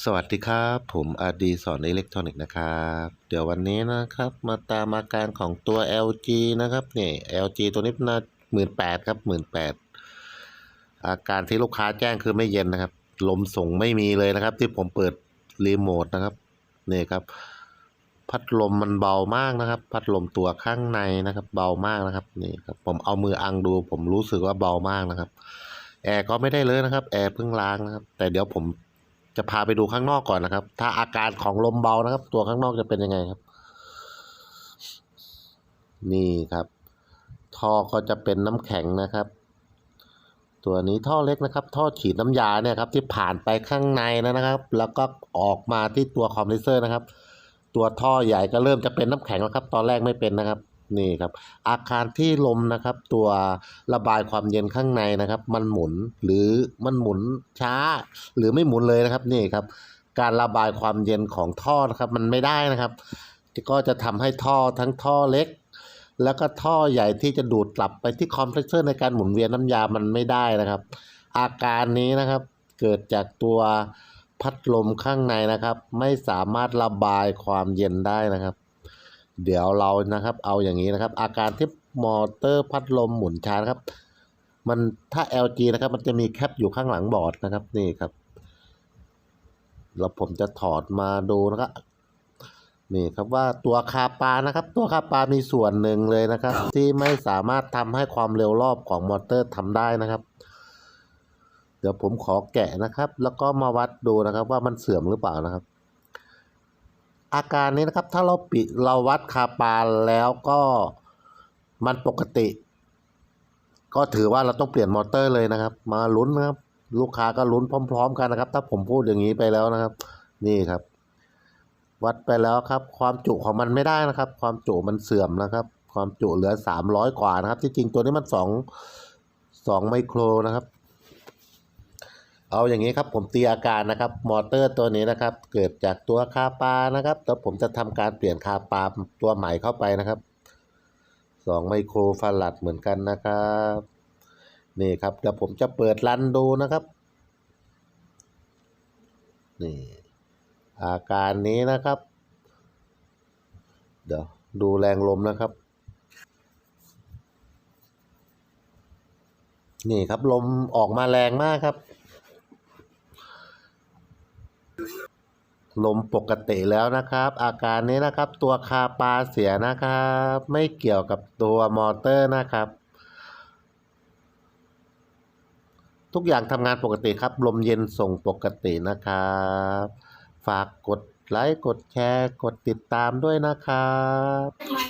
สวัสดีครับ ผมอาดีสอนอิเล็กทรอนิกส์นะครับ เดี๋ยววันนี้นะครับมาตามอาการของตัว LG นะครับนี่ LG ตัวนี้น่าหมื่นแปดครับหมื่นแปดอาการที่ลูกค้าแจ้งคือไม่เย็นนะครับ ลมส่งไม่มีเลยนะครับ ที่ผมเปิดรีโมทนะครับนี่ครับ พัดลมมันเบามากนะครับ พัดลมตัวข้างในนะครับ เบามากนะครับนี่ครับผมเอามืออังดู ผมรู้สึกว่าเบามากนะครับแอร์ก็ไม่ได้เลยนะครับแอร์เพิ่งล้างนะครับ แต่เดี๋ยวผม จะพาไปดูข้างนอกก่อนนะครับ ถ้าอาการของลมเบานะครับ ตัวข้างนอกจะเป็นยังไงครับ นี่ครับ ท่อก็จะเป็นน้ำแข็งนะครับ ตัวนี้ท่อเล็กนะครับ ท่อฉีดน้ำยาเนี่ยครับ ที่ผ่านไปข้างในนะครับ แล้วก็ออกมาที่ตัวคอมเพรสเซอร์นะครับ ตัวท่อใหญ่ก็เริ่มจะเป็นน้ำแข็งแล้วครับ ตอนแรกไม่เป็นนะครับ นี่ครับอาการที่ลมนะครับ ตัวระบายความเย็นข้างในนะครับ มันหมุนหรือมันหมุนช้า หรือไม่หมุนเลยนะครับนี่ครับ การระบายความเย็นของท่อนะครับ มันไม่ได้นะครับก็จะทำให้ท่อทั้งท่อเล็ก แล้วก็ท่อใหญ่ที่จะดูดกลับไปที่คอมเพรสเซอร์ในการหมุนเวียนน้ำยามันไม่ได้นะครับ อาการนี้นะครับเกิดจากตัวพัดลมข้างในนะครับ ไม่สามารถระบายความเย็นได้นะครับ เดี๋ยวเรานะครับ เอาอย่างนี้นะครับ อาการที่มอเตอร์พัดลมหมุนช้านะครับ มันถ้า LG นะครับ มันจะมีแคปอยู่ข้างหลังบอร์ดนะครับนี่ครับ แล้วผมจะถอดมาดูนะครับนี่ครับว่าตัวคาปานะครับ ตัวคาปามีส่วนหนึ่งเลยนะครับ ที่ไม่สามารถทำให้ความเร็วรอบของมอเตอร์ทำได้นะครับ เดี๋ยวผมขอแกะนะครับ แล้วก็มาวัดดูนะครับ ว่ามันเสื่อมหรือเปล่านะครับ อาการนี้นะครับ ถ้าเราปิดเราวัดคาปาแล้วก็มันปกติ ก็ถือว่าเราต้องเปลี่ยนมอเตอร์เลยนะครับ มาลุ้นนะครับ ลูกค้าก็ลุ้นพร้อม ๆ กันนะครับ ถ้าผมพูดอย่างนี้ไปแล้วนะครับ นี่ครับ วัดไปแล้วครับ ความจุของมันไม่ได้นะครับ ความจุมันเสื่อมนะครับ ความจุเหลือสามร้อยกว่านะครับ ที่จริงตัวนี้มันสองสองไมโครนะครับ เอาอย่างนี้ครับผมตีอาการนะครับ มอเตอร์ตัวนี้นะครับ เกิดจากตัวคาปานะครับแต่ผมจะทำการเปลี่ยนคาปาตัวใหม่เข้าไปนะครับสองไมโครฟารัดเหมือนกันนะครับนี่ครับเดี๋ยวผมจะเปิดรันดูนะครับนี่อาการนี้นะครับ เดี๋ยวดูแรงลมนะครับ นี่ครับลมออกมาแรงมากครับ ลมปกติแล้วนะครับ อาการนี้นะครับตัวคาปาเสียนะครับ ไม่เกี่ยวกับตัวมอเตอร์นะครับ ทุกอย่างทำงานปกติครับ ลมเย็นส่งปกตินะครับ ฝากกดไลค์กดแชร์ กดติดตามด้วยนะครับ